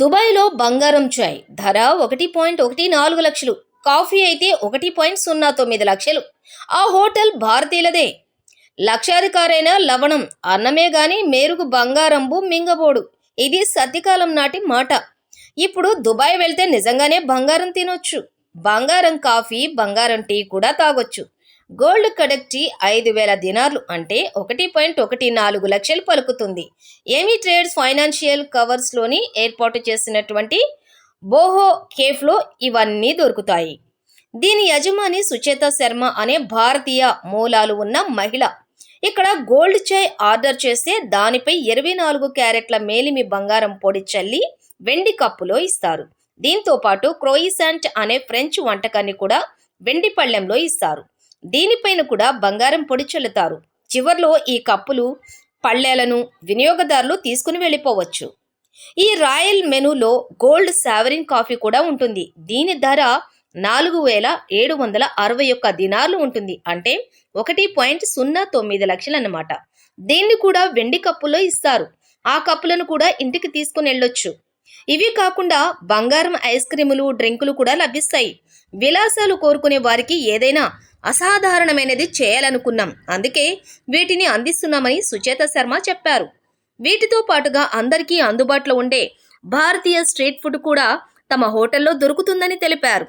దుబాయ్లో బంగారం చాయ్. ధర ఒకటి పాయింట్ ఒకటి నాలుగు లక్షలు. కాఫీ అయితే ఒకటి పాయింట్ సున్నా తొమ్మిది లక్షలు. ఆ హోటల్ భారతీయులదే. లక్షాధికారైన లవణం అన్నమే గాని మేరుకు బంగారంబు మింగబోడు. ఇది సత్యకాలం నాటి మాట. ఇప్పుడు దుబాయ్ వెళ్తే నిజంగానే బంగారం తినొచ్చు. బంగారం కాఫీ బంగారం టీ కూడా తాగొచ్చు. గోల్డ్ కడక్ టీ ఐదు వేల దినార్లు అంటే ఒకటి పాయింట్ ఒకటి నాలుగు లక్షలు పలుకుతుంది. ఏమీ ట్రేడ్స్ ఫైనాన్షియల్ కవర్స్లోని ఏర్పాటు చేసినటువంటి బోహో కేఫ్లో ఇవన్నీ దొరుకుతాయి. దీని యజమాని సుచేత శర్మ అనే భారతీయ మూలాలు ఉన్న మహిళ. ఇక్కడ గోల్డ్ చాయ్ ఆర్డర్ చేస్తే దానిపై ఇరవై నాలుగు క్యారెట్ల మేలిమి బంగారం పొడి చల్లి వెండి కప్పులో ఇస్తారు. దీంతో పాటు క్రోయిసాంట్ అనే ఫ్రెంచ్ వంటకాన్ని కూడా వెండి పళ్ళెంలో ఇస్తారు. దీనిపైన కూడా బంగారం పొడి చల్లుతారు. చివర్లో ఈ కప్పులు పళ్ళేలను వినియోగదారులు తీసుకుని వెళ్ళిపోవచ్చు. ఈ రాయల్ మెనూలో గోల్డ్ సావరిన్ కాఫీ కూడా ఉంటుంది. దీని ధర నాలుగు వేల ఏడు వందల అరవై ఒక్క దినార్లు ఉంటుంది. అంటే ఒకటి పాయింట్ సున్నా తొమ్మిది లక్షలు అన్నమాట దీన్ని కూడా వెండి కప్పులో ఇస్తారు. ఆ కప్పులను కూడా ఇంటికి తీసుకుని వెళ్ళొచ్చు. ఇవి కాకుండా బంగారం ఐస్ క్రీములు డ్రింకులు కూడా లభిస్తాయి. విలాసాలు కోరుకునే వారికి ఏదైనా అసాధారణమైనది చేయాలనుకున్నాం. అందుకే వీటిని అందిస్తున్నామని సుచేత శర్మ చెప్పారు. వీటితో పాటుగా అందరికీ అందుబాటులో ఉండే భారతీయ స్ట్రీట్ ఫుడ్ కూడా తమ హోటల్లో దొరుకుతుందని తెలిపారు.